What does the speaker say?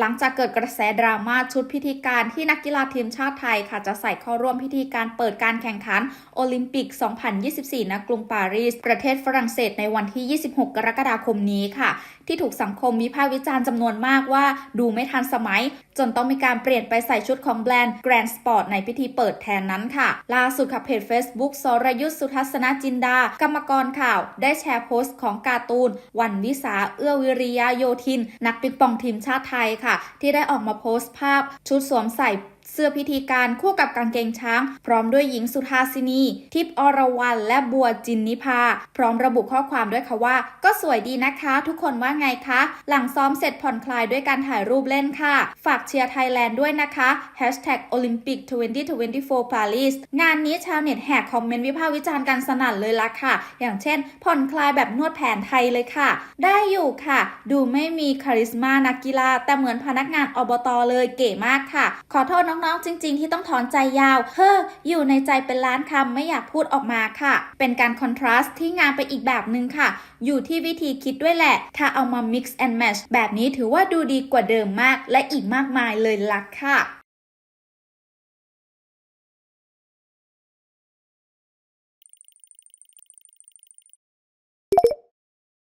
หลังจากเกิดกระแสดราม่าชุดพิธีการที่นักกีฬาทีมชาติไทยค่ะจะใส่เข้าร่วมพิธีการเปิดการแข่งขันโอลิมปิก 2024ณกรุงปารีส ประเทศฝรั่งเศสในวันที่ 26 กรกฎาคมนี้ค่ะ ที่ถูกสังคมวิพากษ์วิจารณ์จำนวนมากว่าดูไม่ทันสมัย จนต้องมีการเปลี่ยนไปใส่ชุดของแบรนด์ Grand Sport ในพิธีเปิดแทนนั้นค่ะ ล่าสุดค่ะเพจ Facebook สรยุทธสุทัศนจินดา กรรมกรข่าว ได้แชร์โพสต์ของการ์ตูน วันวิสาเอื้อวิริยะโยธิน นักปิงปองทีมชาติไทยค่ะที่ได้ออกมาโพสต์ภาพชุดสวมใส่ สื้อพิธีการคู่กับกางเกงช้าง พร้อมด้วยหญิงสุธาสินี ทิพย์อรวรรณและบัวจินนิพา พร้อมระบุข้อความด้วยค่ะว่า ก็สวยดีนะคะ ทุกคนว่าไงคะ หลังซ้อมเสร็จผ่อนคลายด้วยการถ่ายรูปเล่นค่ะ ฝากเชียร์ไทยแลนด์ด้วยนะคะ Hashtag Olympic 2024 Paris งานนี้ชาวเน็ตแหกคอมเมนต์วิพากษ์วิจารณ์กันสนั่นเลยละค่ะ อย่างเช่น ผ่อนคลายแบบนวดแผนไทยเลยค่ะ ได้อยู่ค่ะ ดูไม่มีคาริสมานักกีฬา แต่เหมือนพนักงานอบตเลยเก๋มากค่ะ ขอโทษน้องๆจริง ๆ ที่ต้องถอนใจยาว เฮ้อ อยู่ในใจเป็นล้านคำไม่อยากพูดออกมาค่ะ เป็นการคอนทราสต์ที่งามไปอีกแบบหนึ่งค่ะ อยู่ที่วิธีคิดด้วยแหละ ถ้าเอามา mix and match แบบนี้ถือว่าดูดีกว่าเดิมมาก และอีกมากมายเลยล่ะค่ะ